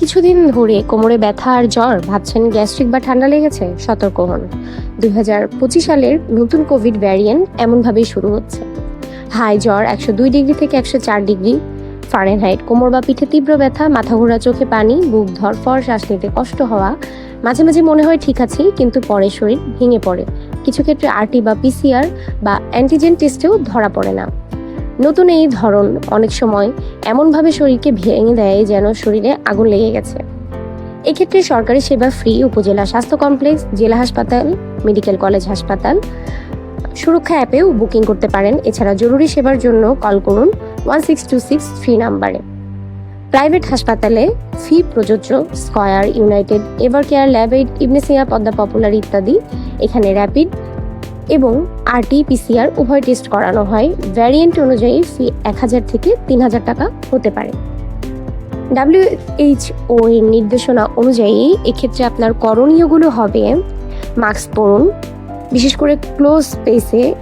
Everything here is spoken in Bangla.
কিছুদিন ধরে কোমরে ব্যথা আর জ্বর, ভাবছেন গ্যাস্ট্রিক বা ঠান্ডা লেগেছে, সতর্ক হন। দুই হাজার পঁচিশ সালের নতুন কোভিড ভ্যারিয়েন্ট এমনভাবেই শুরু হচ্ছে। হাই জ্বর একশো দুই ডিগ্রি থেকে একশো চার ডিগ্রি। ফারেনহাইট, কোমর বা পিঠে তীব্র ব্যথা মাথা ঘোরা চোখে পানি, বুক ধরফর, শ্বাস নিতে কষ্ট হওয়া। মাঝে মাঝে মনে হয় ঠিক আছি, কিন্তু পরে শরীর ভেঙে পড়ে। কিছু ক্ষেত্রে আরটি বা পিসিআর বা অ্যান্টিজেন টেস্টেও ধরা পড়ে না। নতুন এই ধরন অনেক সময় এমনভাবে শরীরকে ভেঙে দেয় যেন শরীরে আগুন লেগে গেছে। এক্ষেত্রে সরকারি সেবা ফ্রি, উপজেলা স্বাস্থ্য কমপ্লেক্স, জেলা হাসপাতাল, মেডিকেল কলেজ হাসপাতাল, সুরক্ষা অ্যাপেও বুকিং করতে পারেন। এছাড়া জরুরি সেবার জন্য কল করুন one six two six three নাম্বারে। প্রাইভেট হাসপাতালে ফি প্রযোজ্য, Square, United ever care Labaid Ibn Sina, Padma Popular ইত্যাদি। এখানে র্যাপিড এবং আরটিপিসিআর উভয় টেস্ট করানো হয়। ভ্যারিয়েন্ট অনুযায়ী ফি এক হাজার থেকে তিন হাজার টাকা হতে পারে। ডাব্লিউএইচও এর নির্দেশনা অনুযায়ী এক্ষেত্রে আপনার করণীয়গুলো হবে মাস্ক পরুন বিশেষ করে ক্লোজ স্পেসে